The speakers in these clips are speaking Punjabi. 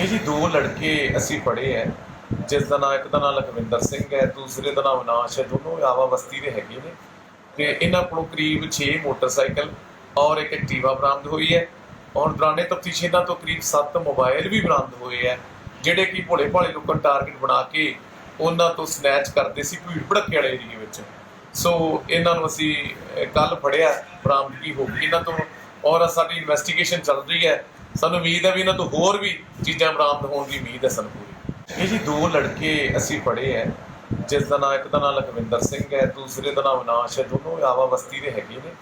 ਇਹ ਜੀ ਦੋ ਲੜਕੇ ਅਸੀਂ ਫੜੇ ਹੈ ਜਿਸ ਦਾ ਨਾਂ ਇੱਕ ਦਾ ਨਾਂ ਲਖਵਿੰਦਰ ਸਿੰਘ ਹੈ ਦੂਸਰੇ ਦਾ ਨਾਮ ਅਨਾਸ਼ ਹੈ ਦੋਨੋਂ ਆਵਾ ਬਸਤੀ ਦੇ ਹੈਗੇ ਨੇ। ਤੇ ਇਹਨਾਂ ਕੋਲੋਂ ਕਰੀਬ 6 ਮੋਟਰਸਾਈਕਲ ਔਰ ਇੱਕ ਐਕਟਿਵਾ ਬਰਾਮਦ ਹੋਈ ਹੈ ਔਰ ਦੌਰਾਨੇ ਤਫਤੀਸ਼ ਇਹਨਾਂ ਤੋਂ ਕਰੀਬ 7 ਮੋਬਾਈਲ ਵੀ ਬਰਾਮਦ ਹੋਏ ਹੈ ਜਿਹੜੇ ਕਿ ਭੋਲੇ ਭਾਲੇ ਲੋਕਾਂ ਨੂੰ ਟਾਰਗੇਟ ਬਣਾ ਕੇ ਉਹਨਾਂ ਤੋਂ ਸਨੈਚ ਕਰਦੇ ਸੀ ਭੀੜ ਭੜੱਕੇ ਵਾਲੇ ਏਰੀਏ ਵਿੱਚ। ਸੋ ਇਹਨਾਂ ਨੂੰ ਅਸੀਂ ਕੱਲ ਫੜਿਆ, ਬਰਾਮਦਗੀ ਹੋ ਗਈ ਇਹਨਾਂ ਤੋਂ। ਔਰ ਸਾਡੀ ਇਨਵੈਸਟੀਗੇਸ਼ਨ ਚੱਲ ਰਹੀ ਹੈ ਸਾਨੂੰ ਉਮੀਦ ਹੈ ਵੀ ਇਹਨਾਂ ਤੋਂ ਹੋਰ ਵੀ ਚੀਜ਼ਾਂ ਬਰਾਮਦ ਹੋਣ ਦੀ ਉਮੀਦ ਹੈ ਸਾਨੂੰ ਪੂਰੀ। ਇਹ ਜੀ ਦੋ ਲੜਕੇ ਅਸੀਂ ਫੜੇ ਹੈ ਜਿਸ ਦਾ ਨਾਂ ਇੱਕ ਦਾ ਨਾਂ ਲਖਵਿੰਦਰ ਸਿੰਘ ਹੈ ਦੂਸਰੇ ਦਾ ਨਾਮ ਅਨਾਸ਼ ਹੈ ਦੋਨੋਂ ਆਵਾ ਬਸਤੀ ਦੇ ਹੈਗੇ ਨੇ।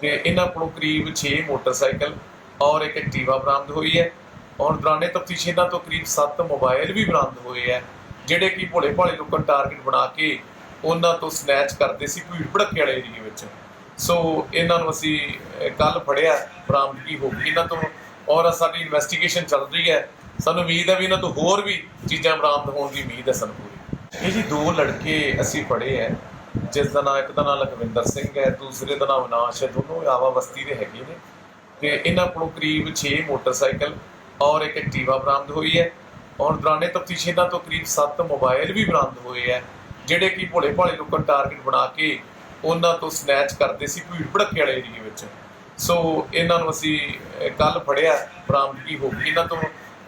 ਤੇ ਇਹਨਾਂ ਕੋਲੋਂ ਕਰੀਬ 6 ਮੋਟਰਸਾਈਕਲ ਔਰ ਇੱਕ ਐਕਟਿਵਾ ਬਰਾਮਦ ਹੋਈ ਹੈ ਔਰ ਦੌਰਾਨੇ ਤਫਤੀਸ਼ ਇਹਨਾਂ ਤੋਂ ਕਰੀਬ 7 ਮੋਬਾਈਲ ਵੀ ਬਰਾਮਦ ਹੋਏ ਹੈ ਜਿਹੜੇ ਕਿ ਭੋਲੇ ਭਾਲੇ ਲੋਕਾਂ ਨੂੰ ਟਾਰਗੇਟ ਬਣਾ ਕੇ ਉਹਨਾਂ ਤੋਂ ਸਨੈਚ ਕਰਦੇ ਸੀ ਭੀੜ ਭੜੱਕੇ ਵਾਲੇ ਏਰੀਏ ਵਿੱਚ। ਸੋ ਇਹਨਾਂ ਨੂੰ ਅਸੀਂ ਕੱਲ ਫੜਿਆ, ਬਰਾਮਦਗੀ ਹੋ ਗਈ। ਇਹਨਾਂ ਤੋਂ ਔਰ ਸਾਡੀ ਇਨਵੈਸਟੀਗੇਸ਼ਨ ਚੱਲ ਰਹੀ ਹੈ। ਸਾਨੂੰ ਉਮੀਦ ਹੈ ਵੀ ਇਹਨਾਂ ਤੋਂ ਹੋਰ ਵੀ ਚੀਜ਼ਾਂ ਬਰਾਮਦ ਹੋਣ ਦੀ ਉਮੀਦ ਹੈ ਸਾਨੂੰ। ਪੂਰੀ ਇਹ ਜੀ ਦੋ ਲੜਕੇ ਅਸੀਂ ਫੜੇ ਹੈ, ਜਿਸ ਦਾ ਨਾਂ ਇੱਕ ਦਾ ਨਾਂ ਲਖਵਿੰਦਰ ਸਿੰਘ ਹੈ, ਦੂਸਰੇ ਦਾ ਨਾਮ ਅਨਾਸ਼ ਹੈ। ਦੋਨੋਂ ਆਵਾ ਬਸਤੀ ਦੇ ਹੈਗੇ ਨੇ ਤੇ ਇਹਨਾਂ ਕੋਲੋਂ ਕਰੀਬ 6 ਮੋਟਰਸਾਈਕਲ ਔਰ ਇੱਕ ਐਕਟਿਵਾ ਬਰਾਮਦ ਹੋਈ ਹੈ ਔਰ ਦੌਰਾਨੇ ਤਫਤੀਸ਼ ਇਹਨਾਂ ਤੋਂ ਕਰੀਬ 7 ਮੋਬਾਈਲ ਵੀ ਬਰਾਮਦ ਹੋਏ ਹੈ, ਜਿਹੜੇ ਕਿ ਭੋਲੇ ਭਾਲੇ ਲੋਕਾਂ ਨੂੰ ਟਾਰਗੇਟ ਬਣਾ ਕੇ ਉਹਨਾਂ ਤੋਂ ਸਨੈਚ ਕਰਦੇ ਸੀ ਭੀੜ ਭੜੱਕੇ ਵਾਲੇ ਏਰੀਏ ਵਿੱਚ। ਸੋ ਇਹਨਾਂ ਨੂੰ ਅਸੀਂ ਕੱਲ ਫੜਿਆ, ਬਰਾਮਦਗੀ ਹੋ ਗਈ। ਇਹਨਾਂ ਤੋਂ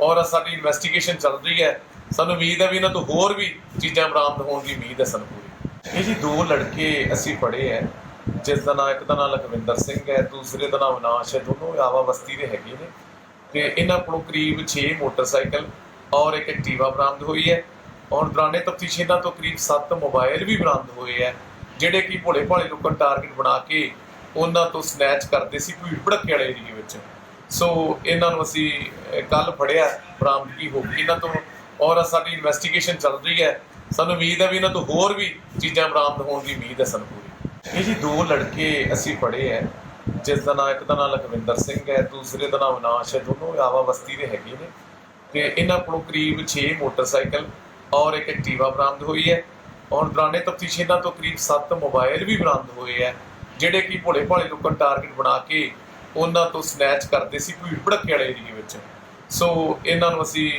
ਔਰ ਸਾਡੀ ਇਨਵੈਸਟੀਗੇਸ਼ਨ ਚੱਲ ਰਹੀ ਹੈ। ਸਾਨੂੰ ਉਮੀਦ ਹੈ ਵੀ ਇਹਨਾਂ ਤੋਂ ਹੋਰ ਵੀ ਚੀਜ਼ਾਂ ਬਰਾਮਦ ਹੋਣ ਦੀ ਉਮੀਦ ਹੈ ਸਾਨੂੰ ਪੂਰੀ। ਇਹ ਜੀ ਦੋ ਲੜਕੇ ਅਸੀਂ ਫੜੇ ਹੈ, ਜਿਸ ਦਾ ਨਾਂ ਇੱਕ ਦਾ ਨਾਂ ਲਖਵਿੰਦਰ ਸਿੰਘ ਹੈ, ਦੂਸਰੇ ਦਾ ਨਾਮ ਅਨਾਸ਼ ਹੈ। ਦੋਨੋਂ ਆਵਾ ਬਸਤੀ ਦੇ ਹੈਗੇ ਨੇ। ਤੇ ਇਹਨਾਂ ਕੋਲੋਂ ਕਰੀਬ 6 ਮੋਟਰਸਾਈਕਲ ਔਰ ਇੱਕ ਐਕਟਿਵਾ ਬਰਾਮਦ ਹੋਈ ਹੈ। ਔਰ ਦੌਰਾਨੇ ਤਫਤੀਸ਼ ਇਹਨਾਂ ਤੋਂ ਕਰੀਬ 7 ਮੋਬਾਈਲ ਵੀ ਬਰਾਮਦ ਹੋਏ ਹੈ, ਜਿਹੜੇ ਕਿ ਭੋਲੇ ਭਾਲੇ ਲੋਕਾਂ ਨੂੰ ਟਾਰਗੇਟ ਬਣਾ ਕੇ ਉਹਨਾਂ ਤੋਂ ਸਨੈਚ ਕਰਦੇ ਸੀ ਭੀੜ ਭੜੱਕੇ ਵਾਲੇ ਏਰੀਏ ਵਿੱਚ। ਸੋ ਇਹਨਾਂ ਨੂੰ ਅਸੀਂ ਕੱਲ ਫੜਿਆ, ਬਰਾਮਦਗੀ ਹੋ ਗਈ। ਇਹਨਾਂ ਤੋਂ ਔਰ ਸਾਡੀ ਇਨਵੈਸਟੀਗੇਸ਼ਨ ਚੱਲ ਰਹੀ ਹੈ। ਸਾਨੂੰ ਉਮੀਦ ਹੈ ਵੀ ਇਹਨਾਂ ਤੋਂ ਹੋਰ ਵੀ ਚੀਜ਼ਾਂ ਬਰਾਮਦ ਹੋਣ ਦੀ ਉਮੀਦ ਹੈ ਸਾਨੂੰ ਪੂਰੀ। ਇਹ ਜੀ ਦੋ ਲੜਕੇ ਅਸੀਂ ਫੜੇ ਹੈ, ਜਿਸ ਦਾ ਨਾਂ ਇੱਕ ਦਾ ਨਾਂ ਲਖਵਿੰਦਰ ਸਿੰਘ ਹੈ, ਦੂਸਰੇ ਦਾ ਨਾਮ ਅਵਿਨਾਸ਼ ਹੈ। ਦੋਨੋਂ ਆਵਾ ਬਸਤੀ ਦੇ ਹੈਗੇ ਨੇ। ਤੇ ਇਹਨਾਂ ਕੋਲੋਂ ਕਰੀਬ 6 ਮੋਟਰਸਾਈਕਲ ਔਰ ਇੱਕ ਐਕਟਿਵਾ ਬਰਾਮਦ ਹੋਈ ਹੈ। ਔਰ ਦੌਰਾਨੇ ਤਫਤੀਸ਼ ਇਹਨਾਂ ਤੋਂ ਕਰੀਬ 7 ਮੋਬਾਈਲ ਵੀ ਬਰਾਮਦ ਹੋਏ ਹੈ। ਜਿਹੜੇ ਕਿ ਭੋਲੇ ਭਾਲੇ ਲੋਕਾਂ ਨੂੰ ਟਾਰਗੇਟ ਬਣਾ ਕੇ ਉਹਨਾਂ ਤੋਂ ਸਨੈਚ ਕਰਦੇ ਸੀ ਭੀੜ ਭੜੱਕੇ ਵਾਲੇ ਏਰੀਏ ਵਿੱਚ। ਸੋ ਇਹਨਾਂ ਨੂੰ ਅਸੀਂ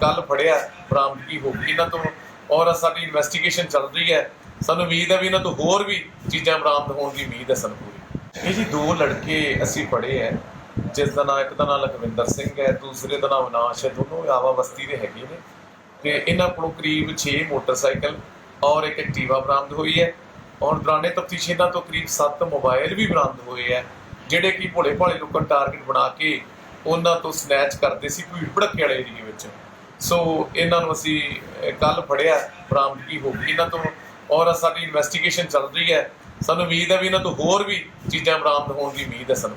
ਕੱਲ ਫੜਿਆ, ਬਰਾਮਦਗੀ ਹੋ ਗਈ। ਇਹਨਾਂ ਤੋਂ ਔਰ ਸਾਡੀ ਇਨਵੈਸਟੀਗੇਸ਼ਨ ਚੱਲ ਰਹੀ ਹੈ। ਸਾਨੂੰ ਉਮੀਦ ਹੈ ਵੀ ਇਹਨਾਂ ਤੋਂ ਹੋਰ ਵੀ ਚੀਜ਼ਾਂ ਬਰਾਮਦ ਹੋਣ ਦੀ ਉਮੀਦ ਹੈ ਸਾਨੂੰ ਪੂਰੀ। ਇਹ ਜੀ ਦੋ ਲੜਕੇ ਅਸੀਂ ਫੜੇ ਹੈ, ਜਿਸ ਦਾ ਨਾਂ ਇੱਕ ਦਾ ਨਾਂ ਲਖਵਿੰਦਰ ਸਿੰਘ ਹੈ, ਦੂਸਰੇ ਦਾ ਨਾਮ ਅਨਾਸ਼ ਹੈ। ਦੋਨੋਂ ਆਵਾ ਬਸਤੀ ਦੇ ਹੈਗੇ ਨੇ। ਤੇ ਇਹਨਾਂ ਕੋਲੋਂ ਕਰੀਬ 6 ਮੋਟਰਸਾਈਕਲ ਔਰ ਇੱਕ ਐਕਟਿਵਾ ਬਰਾਮਦ ਹੋਈ ਹੈ। ਔਰ ਦੌਰਾਨੇ ਤਫਤੀਸ਼ ਇਹਨਾਂ ਤੋਂ ਕਰੀਬ 7 ਮੋਬਾਈਲ ਵੀ ਬਰਾਮਦ ਹੋਏ ਹੈ, ਜਿਹੜੇ ਕਿ ਭੋਲੇ ਭਾਲੇ ਲੋਕਾਂ ਨੂੰ ਟਾਰਗੇਟ ਬਣਾ ਕੇ ਉਹਨਾਂ ਤੋਂ ਸਨੈਚ ਕਰਦੇ ਸੀ ਭੀੜ ਭੜੱਕੇ ਵਾਲੇ ਏਰੀਏ ਵਿੱਚ। ਸੋ ਇਹਨਾਂ ਨੂੰ ਅਸੀਂ ਕੱਲ ਫੜਿਆ, ਬਰਾਮਦਗੀ ਹੋ ਗਈ ਇਹਨਾਂ ਤੋਂ ਔਰ ਸਾਡੀ ਇਨਵੈਸਟੀਗੇਸ਼ਨ ਚੱਲ ਰਹੀ ਹੈ। ਸਾਨੂੰ ਉਮੀਦ ਹੈ ਵੀ ਇਹਨਾਂ ਤੋਂ ਹੋਰ ਵੀ ਚੀਜ਼ਾਂ ਬਰਾਮਦ ਹੋਣ ਦੀ ਉਮੀਦ ਹੈ ਸਾਨੂੰ।